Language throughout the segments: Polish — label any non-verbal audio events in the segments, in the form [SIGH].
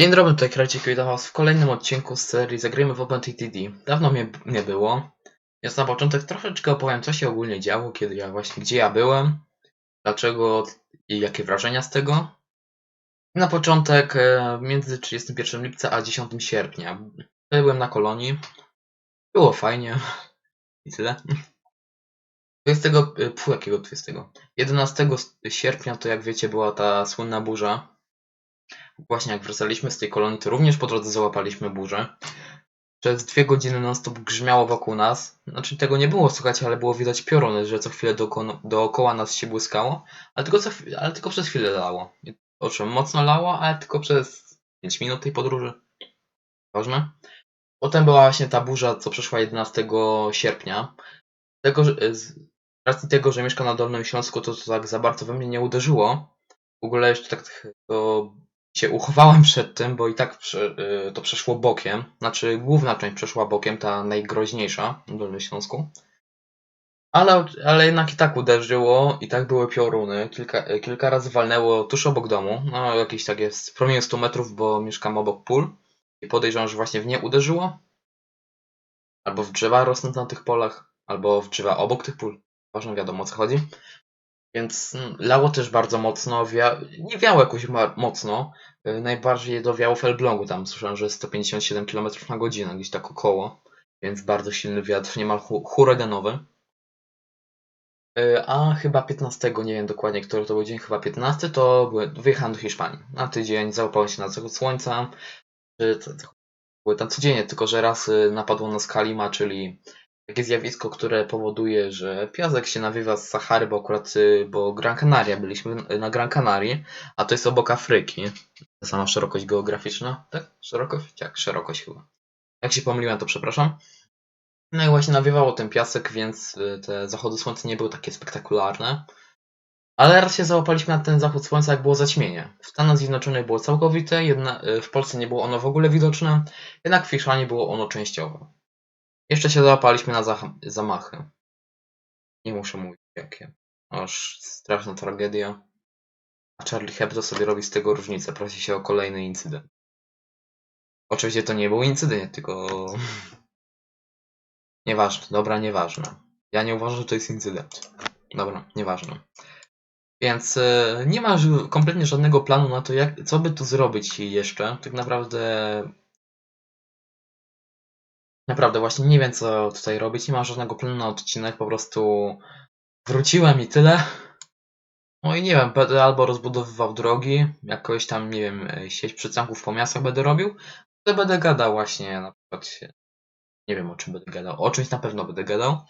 Dzień dobry, tutaj Krajcik witam was w kolejnym odcinku z serii Zagrajmy w OpenTTD. Dawno mnie nie było, więc na początek troszeczkę opowiem co się ogólnie działo, kiedy ja właśnie, gdzie ja byłem, dlaczego i jakie wrażenia z tego. Na początek e, między 31 lipca a 10 sierpnia byłem na kolonii, było fajnie [LAUGHS] i tyle. 20, e, pfu, jakiego 20? 11 sierpnia to jak wiecie była ta słynna burza, Właśnie jak wracaliśmy z tej kolonii, to również po drodze załapaliśmy burzę. Przez dwie godziny non-stop grzmiało wokół nas. Znaczy tego nie było słychać, ale było widać pioruny, że co chwilę dookoła, dookoła nas się błyskało, ale tylko, co, ale tylko przez chwilę lało. O czym mocno lało, ale tylko przez 5 minut tej podróży. Ważne. Potem była właśnie ta burza, co przeszła 11 sierpnia. Tego, z racji tego, że mieszkam na Dolnym Śląsku, to, to tak za bardzo we mnie nie uderzyło. W ogóle jeszcze tak to się uchowałem przed tym, bo i tak y, to przeszło bokiem. Znaczy, główna część przeszła bokiem, ta najgroźniejsza na Dolnym Śląsku. Ale, ale jednak i tak uderzyło, i tak były pioruny. Kilka, y, kilka razy walnęło tuż obok domu. No, jakieś takie w promieniu 100 metrów, bo mieszkam obok pól. I podejrzewam, że właśnie w nie uderzyło. Albo w drzewa rosnące na tych polach, albo w drzewa obok tych pól. Ważne wiadomo o co chodzi. Więc mm, lało też bardzo mocno, wia... nie wiało jakoś mocno. Y, Najbardziej dowiało w Elblągu, tam słyszałem, że 157 km na godzinę, gdzieś tak około. Więc bardzo silny wiatr, niemal hu- huraganowy. Y, A chyba 15, nie wiem dokładnie, który to był dzień, chyba 15, to były- wyjechałem do Hiszpanii. Na tydzień załapałem się na zachód słońca. Y, Były tam codziennie, tylko że raz napadło nas kalima, czyli takie zjawisko, które powoduje, że piasek się nawiewa z Sahary, bo akurat, y, bo Gran Canaria, byliśmy na Gran Canarii, a to jest obok Afryki. Ta sama szerokość geograficzna, tak? Szerokość? Tak, szerokość chyba. Jak się pomyliłem, to przepraszam. No i właśnie nawiewało ten piasek, więc y, te zachody słońca nie były takie spektakularne. Ale raz się załapaliśmy na ten zachód słońca, jak było zaćmienie. W Stanach Zjednoczonych było całkowite, jedna, y, w Polsce nie było ono w ogóle widoczne, jednak w Hiszpanii było ono częściowe. Jeszcze się załapaliśmy na zamachy. Nie muszę mówić jakie. Aż straszna tragedia. A Charlie Hebdo sobie robi z tego różnicę. Prosi się o kolejny incydent. Oczywiście to nie był incydent, tylko... [LAUGHS] Nieważne. Dobra, nieważne. Ja nie uważam, że to jest incydent. Dobra, nieważne. Więc e, nie ma kompletnie żadnego planu na to, jak, co by tu zrobić jeszcze. Tak naprawdę Naprawdę, właśnie nie wiem co tutaj robić, nie mam żadnego planu na odcinek, po prostu wróciłem i tyle. No i nie wiem, będę albo rozbudowywał drogi, jakoś tam, nie wiem, e, sieć przystanków po miastach będę robił, to będę gadał właśnie na przykład, nie wiem o czym będę gadał, o czymś na pewno będę gadał.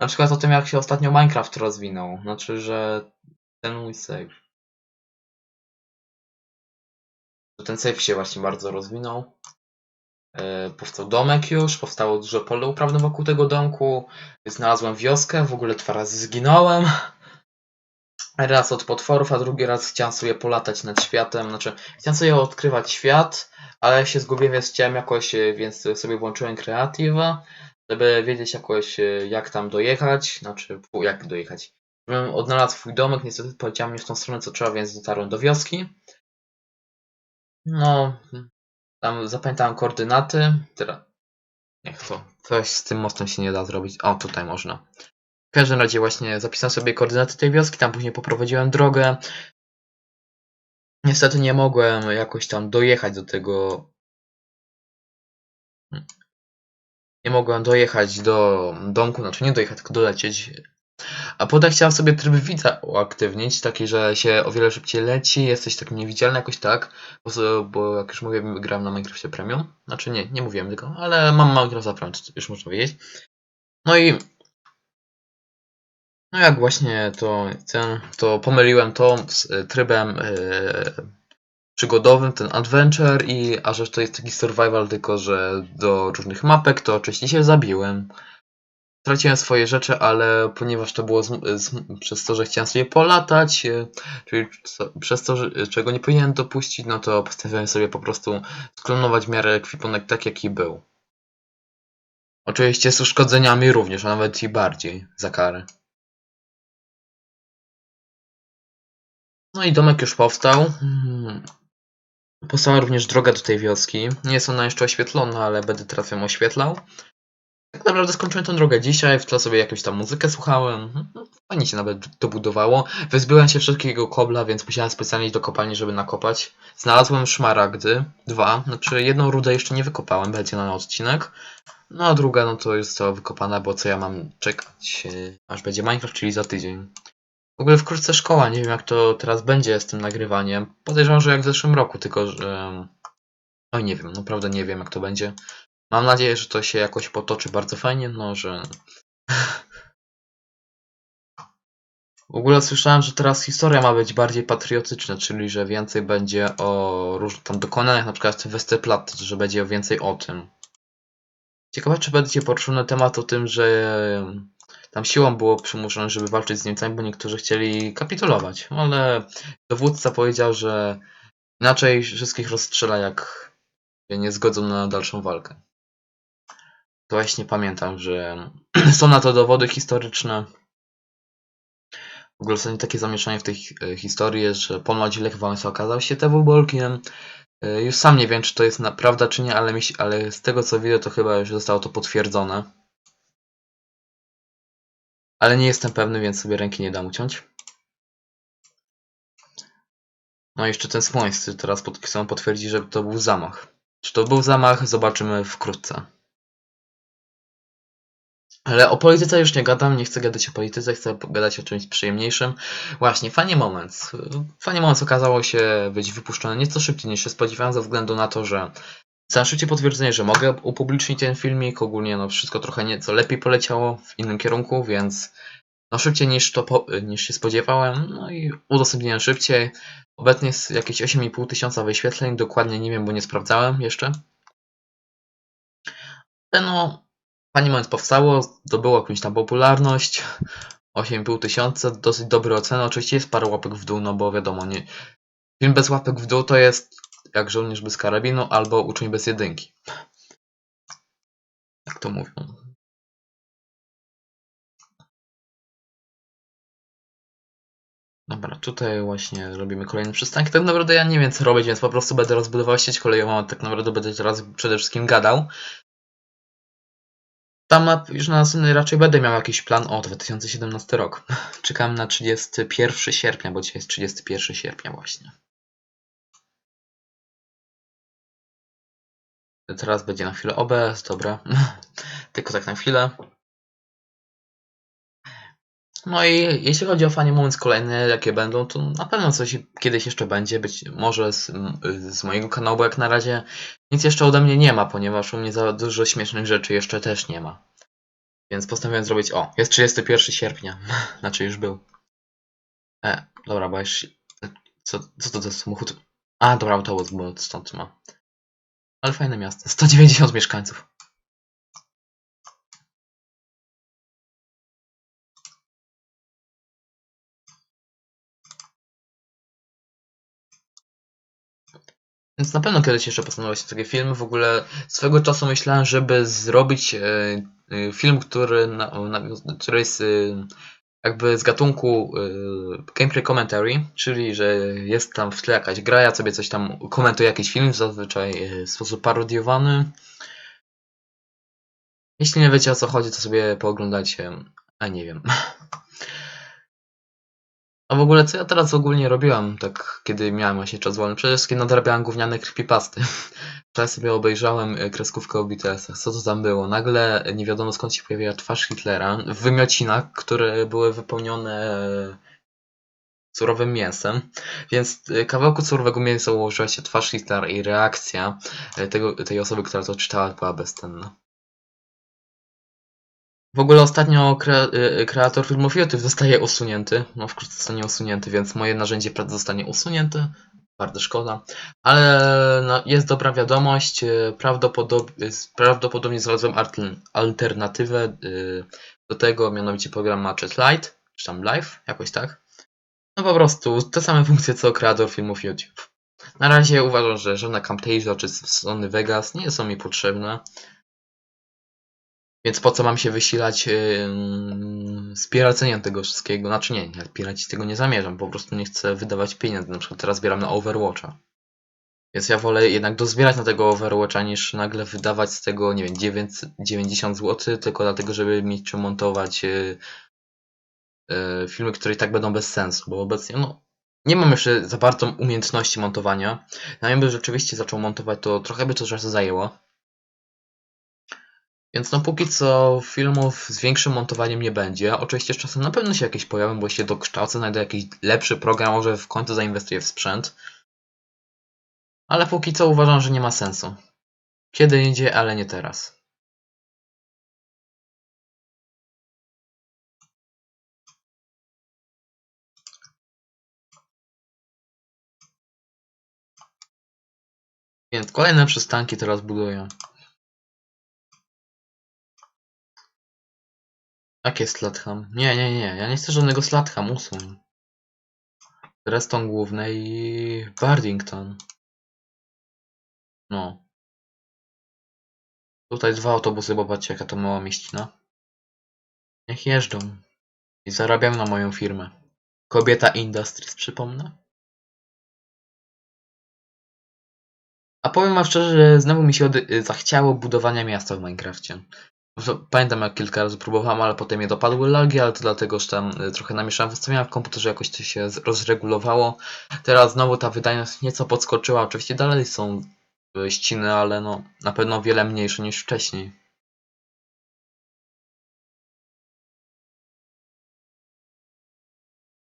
Na przykład o tym, jak się ostatnio Minecraft rozwinął, znaczy, że ten mój save, ten save się właśnie bardzo rozwinął. E, Powstał domek już, powstało dużo pole uprawne wokół tego domku. Znalazłem wioskę, w ogóle dwa razy zginąłem. Raz od potworów, a drugi raz chciałem sobie polatać nad światem. Znaczy, chciałem sobie odkrywać świat, ale się zgubiłem, więc chciałem jakoś, e, więc sobie włączyłem kreatywa, żeby wiedzieć jakoś, e, jak tam dojechać. Znaczy, jak dojechać. Żebym odnalazł swój domek, niestety poleciałem nie w tą stronę, co trzeba, więc dotarłem do wioski. No, tam zapamiętałem koordynaty. Teraz. Niech to. Coś z tym mostem się nie da zrobić. O, tutaj można. W każdym razie właśnie zapisałem sobie koordynaty tej wioski, tam później poprowadziłem drogę. Niestety nie mogłem jakoś tam dojechać do tego. Nie mogłem dojechać do domku, znaczy nie dojechać, tylko dolecieć. A potem chciałem sobie tryb widza uaktywnić, taki, że się o wiele szybciej leci, jesteś tak niewidzialny jakoś tak, bo, bo jak już mówiłem, gram na Minecrafcie Premium. Znaczy nie, nie mówiłem tego, ale mam Minecrafta Premium, już można wiedzieć. No i no jak właśnie to ten, to pomyliłem to z e, trybem e, przygodowym, ten adventure i a że to jest taki survival, tylko że do różnych mapek, to oczywiście się zabiłem. Straciłem swoje rzeczy, ale ponieważ to było z, z, przez to, że chciałem sobie polatać, e, czyli przez to, że, czego nie powinienem dopuścić, no to postanowiłem sobie po prostu sklonować w miarę ekwipunek tak, jaki był. Oczywiście z uszkodzeniami również, a nawet i bardziej za karę. No i domek już powstał. Powstała również droga do tej wioski. Nie jest ona jeszcze oświetlona, ale będę teraz ją oświetlał. Tak naprawdę skończyłem tę drogę dzisiaj, w tle sobie jakąś tam muzykę słuchałem. No, Fajnie się nawet dobudowało. Wyzbyłem się wszystkiego kobla, więc musiałem specjalnie iść do kopalni, żeby nakopać. Znalazłem szmaragdy, dwa. Znaczy jedną rudę jeszcze nie wykopałem, będzie na odcinek. No a druga no to jest cała wykopana, bo co ja mam czekać, e, aż będzie Minecraft, czyli za tydzień. W ogóle wkrótce szkoła, nie wiem jak to teraz będzie z tym nagrywaniem. Podejrzewam, że jak w zeszłym roku, tylko że... Oj, nie wiem, naprawdę nie wiem jak to będzie. Mam nadzieję, że to się jakoś potoczy bardzo fajnie, no że... W ogóle słyszałem, że teraz historia ma być bardziej patriotyczna, czyli że więcej będzie o różnych tam dokonaniach, na przykład Westerplatte, że będzie więcej o tym. Ciekawe, czy będzie poruszony temat o tym, że tam siłą było przymuszone, żeby walczyć z Niemcami, bo niektórzy chcieli kapitulować, ale dowódca powiedział, że inaczej wszystkich rozstrzela, jak się nie zgodzą na dalszą walkę. Właśnie pamiętam, że [CLEARS THROAT] są na to dowody historyczne. W ogóle ostatnio takie zamieszanie w tej e, historii że ponoć Lech Wałęsa okazał się TW-bolkiem. E, Już sam nie wiem, czy to jest prawda, czy nie, ale, mi ale z tego co widzę, to chyba już zostało to potwierdzone. Ale nie jestem pewny, więc sobie ręki nie dam uciąć. No i jeszcze ten Smońscy teraz pod, chcą potwierdzić, że to był zamach. Czy to był zamach, zobaczymy wkrótce. Ale o polityce już nie gadam, nie chcę gadać o polityce, chcę gadać o czymś przyjemniejszym. Właśnie, Funny Moments. Funny Moments okazało się być wypuszczone nieco szybciej niż się spodziewałem, ze względu na to, że Całe szybcie potwierdzenie, że mogę upublicznić ten filmik. Ogólnie no wszystko trochę nieco lepiej poleciało w innym kierunku, więc no szybciej niż, to po, niż się spodziewałem. No i udostępniłem szybciej. Obecnie jest jakieś 8,5 tysiąca wyświetleń. Dokładnie nie wiem, bo nie sprawdzałem jeszcze. Ale no, Moment powstało, zdobyło jakąś tam popularność. 8,5 tysiąca, dosyć dobre oceny. Oczywiście jest parę łapek w dół, no bo wiadomo, nie. Film bez łapek w dół to jest jak żołnierz bez karabinu albo uczeń bez jedynki. Jak to mówią. Dobra, tutaj właśnie robimy kolejny przystanek. Tak naprawdę ja nie wiem co robić, więc po prostu będę rozbudował sieć kolejową, tak naprawdę będę teraz przede wszystkim gadał. Tam już na następny raczej będę miał jakiś plan. O, 2017 rok. [LAUGHS] Czekam na 31 sierpnia, bo dzisiaj jest 31 sierpnia właśnie. Teraz będzie na chwilę OBS, dobra. [LAUGHS] Tylko tak na chwilę. No i jeśli chodzi o Funny Moments kolejne, jakie będą, to na pewno coś kiedyś jeszcze będzie, być może z, z mojego kanału, bo jak na razie nic jeszcze ode mnie nie ma, ponieważ u mnie za dużo śmiesznych rzeczy jeszcze też nie ma. Więc postanowiłem zrobić, o, jest 31 sierpnia, [LAUGHS] znaczy już był. E, dobra, bo już, co, co to za samochód? A, dobra, autobus, bo stąd ma. Ale fajne miasto, 190 mieszkańców. Więc na pewno kiedyś jeszcze postanowię się takie filmy. W ogóle swego czasu myślałem, żeby zrobić e, e, film, który, który jest e, jakby z gatunku gameplay commentary, czyli że jest tam w tle jakaś gra, ja sobie coś tam komentuję jakiś film, zazwyczaj w sposób parodiowany. Jeśli nie wiecie o co chodzi, to sobie pooglądajcie, a nie wiem. [LAUGHS] A w ogóle co ja teraz ogólnie robiłam, tak kiedy miałem właśnie czas wolny? Przede wszystkim nadrabiałem gówniane creepypasty. [LAUGHS] Wczoraj sobie obejrzałem e, kreskówkę o BTS-ach. Co to tam było? Nagle nie wiadomo skąd się pojawiła twarz Hitlera w wymiocinach, które były wypełnione surowym mięsem. Więc e, kawałku surowego mięsa ułożyła się twarz Hitlera i reakcja e, tego, tej osoby, która to czytała była bezcenna. W ogóle ostatnio kre, y, kreator filmów YouTube zostaje usunięty. No wkrótce zostanie usunięty, więc moje narzędzie pracy zostanie usunięte. Bardzo szkoda. Ale no, jest dobra wiadomość. y, Prawdopodob prawdopodobnie znalazłem alter- alternatywę y, do tego, mianowicie program Matchet Lite, czy tam Live, jakoś tak. No po prostu te same funkcje co kreator filmów YouTube. Na razie uważam, że żadna Camtasia czy Sony Vegas nie są mi potrzebne. Więc po co mam się wysilać yy, z tego wszystkiego? Znaczy nie, ja piracić tego nie zamierzam, po prostu nie chcę wydawać pieniędzy. Na przykład teraz zbieram na Overwatcha. Więc ja wolę jednak dozbierać na tego Overwatcha niż nagle wydawać z tego, nie wiem, 900 90 zł, tylko dlatego, żeby mieć czy montować yy, yy, filmy, które i tak będą bez sensu, bo obecnie, no, nie mam jeszcze za bardzo umiejętności montowania. Ja bym rzeczywiście zaczął montować, to trochę by to czasu zajęło. Więc no póki co filmów z większym montowaniem nie będzie. Oczywiście z czasem na pewno się jakieś pojawią, bo się dokształcę, znajdę jakiś lepszy program, może w końcu zainwestuję w sprzęt. Ale póki co uważam, że nie ma sensu. Kiedy indziej, ale nie teraz. Więc kolejne przystanki teraz buduję. Jakie Slatham? Nie, nie, nie. Ja nie chcę żadnego Slatham. Usuń. Reston główny i Bardington. No. Tutaj dwa autobusy, bo patrzcie jaka to mała mieścina. Niech jeżdżą. I zarabiam na moją firmę. Kobieta Industries, przypomnę. A powiem wam szczerze, że znowu mi się zachciało budowania miasta w Minecrafcie. Pamiętam jak kilka razy próbowałem, ale potem je dopadły lagi, ale to dlatego, że tam y, trochę namieszałem w ustawienia w komputerze, jakoś to się rozregulowało. Teraz znowu ta wydajność nieco podskoczyła. Oczywiście dalej są y, ściny, ale no na pewno wiele mniejsze niż wcześniej.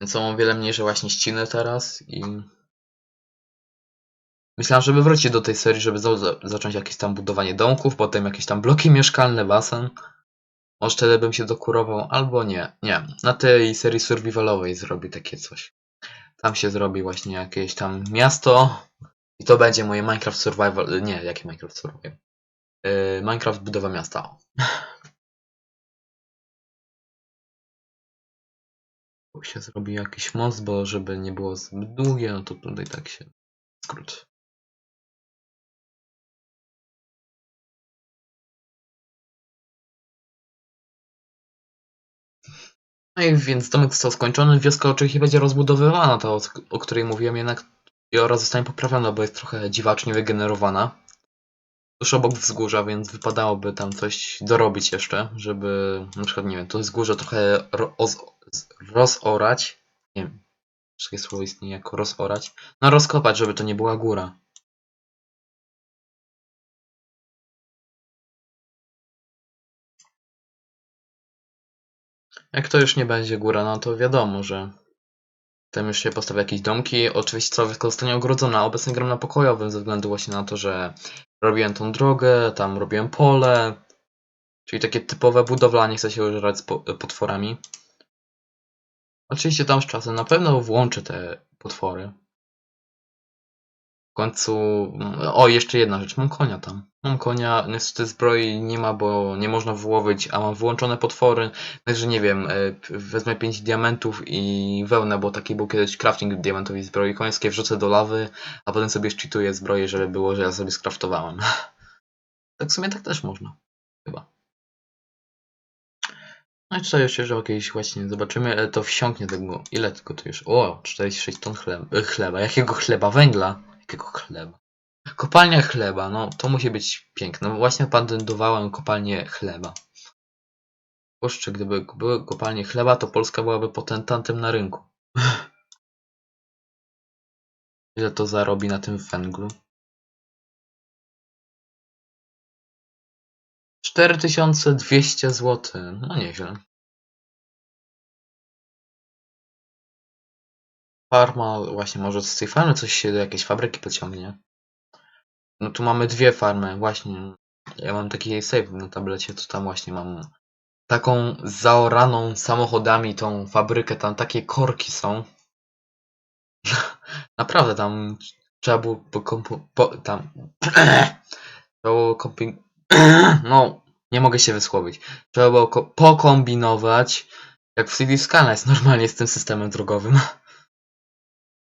Są o wiele mniejsze właśnie ściny teraz i myślałem, żeby wrócić do tej serii, żeby za za- zacząć jakieś tam budowanie domków, potem jakieś tam bloki [LAUGHS] mieszkalne, basen. Może wtedy bym się dokurował, albo nie. Nie, na tej serii survivalowej zrobi takie coś. Tam się zrobi właśnie jakieś tam miasto i to będzie moje Minecraft Survival. Nie, jakie Minecraft Survival? Yy, Minecraft budowa miasta. [LAUGHS] Się zrobi jakiś most, bo żeby nie było zbyt długie, no to tutaj tak się skrót. Więc domek został skończony, wioska oczywiście będzie rozbudowywana, ta o, której mówiłem, jednak i oraz zostanie poprawiona, bo jest trochę dziwacznie wygenerowana. Tuż obok wzgórza, więc wypadałoby tam coś dorobić jeszcze, żeby na przykład, nie wiem, to wzgórze trochę roz, rozorać. Nie wiem, czy takie słowo istnieje jako rozorać. No rozkopać, żeby to nie była góra. Jak to już nie będzie góra, no to wiadomo, że tam już się postawia jakieś domki. Oczywiście całe wszystko zostanie ogrodzone, a obecnie gram na pokojowym ze względu właśnie na to, że robiłem tą drogę, tam robiłem pole. Czyli takie typowe budowla, nie chcę się użerać z po- potworami. Oczywiście tam z czasem na pewno włączę te potwory. W końcu. O, jeszcze jedna rzecz, mam konia tam. Mam konia, niestety zbroi nie ma, bo nie można wyłowić, a mam wyłączone potwory. Także nie wiem, e, wezmę 5 diamentów i wełnę, bo taki był kiedyś crafting diamentowej zbroi końskiej, wrzucę do lawy, a potem sobie szczytuję zbroję, żeby było, że ja sobie skraftowałem. [LAUGHS] tak w sumie tak też można. Chyba. No i tutaj jeszcze, że jakieś właśnie zobaczymy, ale to wsiąknie tego. Ile tylko to już? O, 46 ton chleba. e, chleba. Jakiego chleba? Węgla. Jakiego chleba? Kopalnia chleba, no to musi być piękne. Właśnie patentowałem kopalnię chleba. Boże, gdyby były kopalnie chleba, to Polska byłaby potentantem na rynku. [SIGHS] Ile to zarobi na tym węglu? 4200 zł. No nieźle. Farma, właśnie może z tej farmy coś się do jakiejś fabryki pociągnie. No tu mamy dwie farmy, właśnie. Ja mam taki save na tablecie, to tam właśnie mam taką zaoraną samochodami tą fabrykę, tam takie korki są. [LAUGHS] Naprawdę tam trzeba było po, kompu- po tam [CLEARS THROAT] trzeba było kompi- [CLEARS THROAT] no nie mogę się wysłowić. Trzeba było ko- pokombinować jak w CD Skylines normalnie z tym systemem drogowym. [LAUGHS]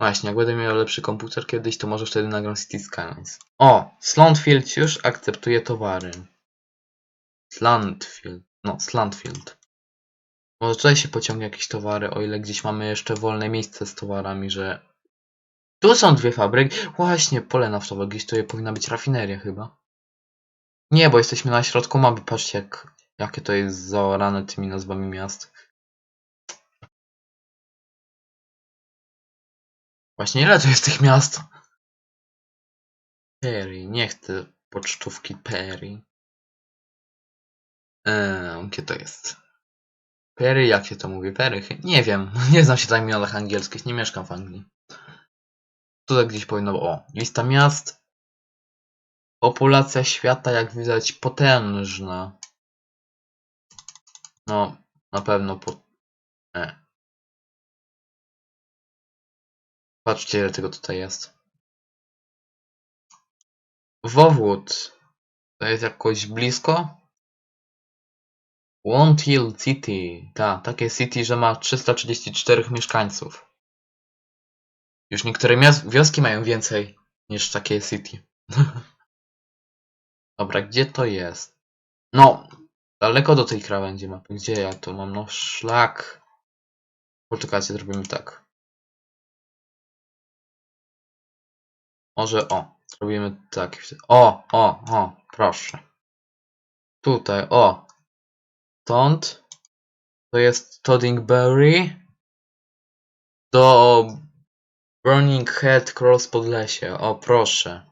Właśnie, jak będę miał lepszy komputer kiedyś, to może wtedy nagram City Skylines. O! Slantfield już akceptuje towary. Slantfield. No, Slantfield. Może tutaj się pociągnie jakieś towary, o ile gdzieś mamy jeszcze wolne miejsce z towarami, że Tu są dwie fabryki. Właśnie, pole naftowe. Gdzieś tu powinna być rafineria chyba. Nie, bo jesteśmy na środku mapy. Patrzcie, jak, jakie to jest zaorane tymi nazwami miast. Właśnie, ile to jest tych miast? Perry, nie chcę pocztówki Perry. Eee, gdzie to jest? Perry, jak się to mówi? Perry? Nie wiem, [LAUGHS] nie znam się na angielskich, nie mieszkam w Anglii. Tutaj gdzieś powinno... O, lista miast. Populacja świata, jak widać, potężna. No, na pewno po... E. Patrzcie, ile tego tutaj jest. Wowód. To jest jakoś blisko? Won't Hill City. Ta, takie city, że ma 334 mieszkańców. Już niektóre wioski mają więcej niż takie city. [LAUGHS] Dobra, gdzie to jest? No, daleko do tej krawędzi mapy. Gdzie ja to mam? No, szlak. Poczekajcie, zrobimy tak. Może, o, zrobimy tak. O, o, o, proszę. Tutaj, o. Stąd. To jest Toddingbury. Do Burning Head Cross Podlesie. O, proszę.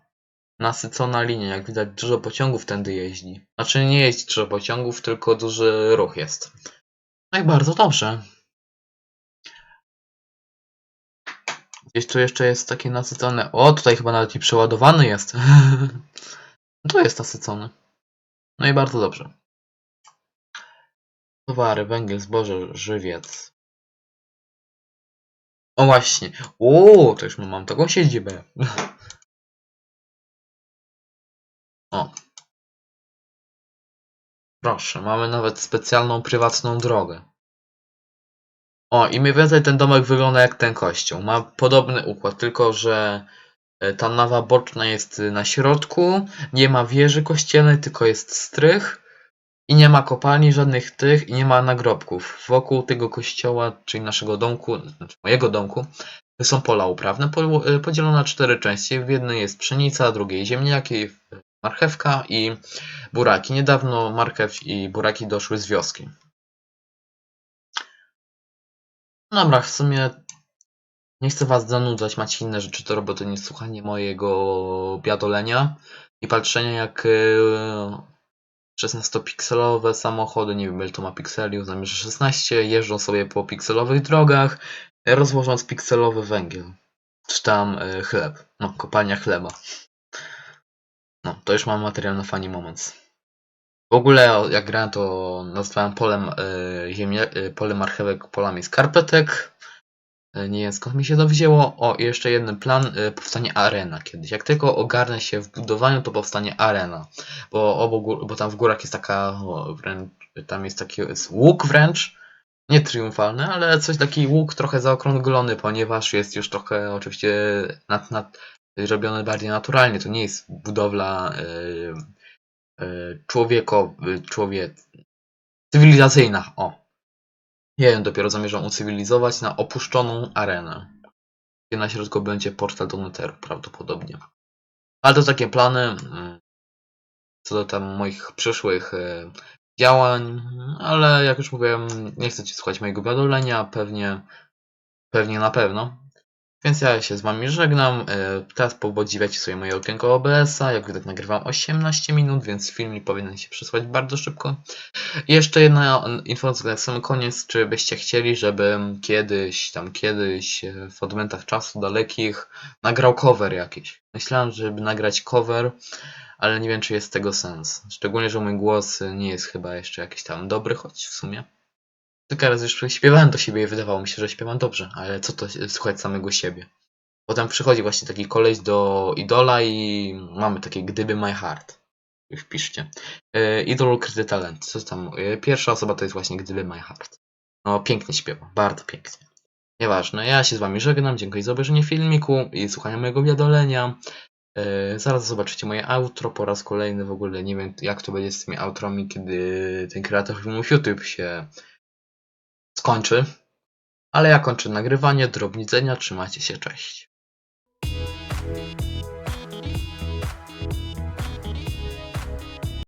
Nasycona linia, jak widać dużo pociągów tędy jeździ. Znaczy nie jeździ dużo pociągów, tylko duży ruch jest. No i bardzo dobrze. Gdzieś tu jeszcze jest takie nasycone. O, tutaj chyba nawet i przeładowany jest. [LAUGHS] tu jest nasycony. No i bardzo dobrze. Towary, węgiel, zboże, żywiec. O właśnie. O, to już mam taką siedzibę. [LAUGHS] O. Proszę, mamy nawet specjalną prywatną drogę. O, i mniej więcej ten domek wygląda jak ten kościół. Ma podobny układ, tylko że e, ta nawa boczna jest na środku, nie ma wieży kościelnej, tylko jest strych i nie ma kopalni żadnych tych i nie ma nagrobków. Wokół tego kościoła, czyli naszego domku, znaczy mojego domku, są pola uprawne e, podzielone na cztery części. W jednej jest pszenica, drugiej ziemniaki, marchewka i buraki. Niedawno marchew i buraki doszły z wioski. Dobra, w sumie nie chcę was zanudzać, macie inne rzeczy do roboty niż słuchanie mojego biadolenia i patrzenia jak e, 16-pikselowe samochody, nie wiem ile to ma pikseli, uznam, że 16, jeżdżą sobie po pikselowych drogach, e, rozłożąc pikselowy węgiel. Czy tam e, chleb. No, kopalnia chleba. No, to już mam materiał na funny moments. Ogóle jak grałem to nazwałem polem e, ziemia, pole marchewek polami skarpetek. E, nie wiem skąd mi się to wzięło. O, i jeszcze jeden plan, e, powstanie arena kiedyś. Jak tylko ogarnę się w budowaniu, to powstanie arena. Bo, obok, bo tam w górach jest taka, o, wręcz, tam jest taki jest łuk wręcz. Nie triumfalny, ale coś taki łuk trochę zaokrąglony, ponieważ jest już trochę oczywiście nad, nad, robione bardziej naturalnie. To nie jest budowla e, człowieko, e, człowiek, cywilizacyjna. O. Ja ją dopiero zamierzam ucywilizować na opuszczoną arenę. Gdzie na środku będzie portal do Netheru prawdopodobnie. Ale to takie plany. mm, Co do tam moich przyszłych e, działań, ale jak już mówiłem, nie chcecie słuchać mojego wiadolenia, pewnie, pewnie na pewno. Więc ja się z wami żegnam. E, Teraz podziwiacie sobie moje okienko OBS-a. Jak widać nagrywam 18 minut, więc filmik powinien się przesłać bardzo szybko. I jeszcze jedna informacja na sam koniec. Czy byście chcieli, żebym kiedyś, tam kiedyś, e, w odmętach czasu dalekich, nagrał cover jakiś? Myślałem, żeby nagrać cover, ale nie wiem, czy jest tego sens. Szczególnie, że mój głos nie jest chyba jeszcze jakiś tam dobry, choć w sumie. Kilka razy już śpiewałem do siebie i wydawało mi się, że śpiewam dobrze, ale co to słuchać samego siebie? Potem przychodzi właśnie taki koleś do idola i mamy takie gdyby my heart. Wpiszcie. E, Idol ukryty talent. Co tam? E, Pierwsza osoba to jest właśnie gdyby my heart. No pięknie śpiewa, bardzo pięknie. Nieważne, ja się z wami żegnam, dziękuję za obejrzenie filmiku i słuchanie mojego wiadolenia. E, Zaraz zobaczycie moje outro po raz kolejny. W ogóle nie wiem jak to będzie z tymi outromi, kiedy ten kreator filmów YouTube się skończy. Ale ja kończę nagrywanie, drobnidzenia, trzymajcie się. Cześć!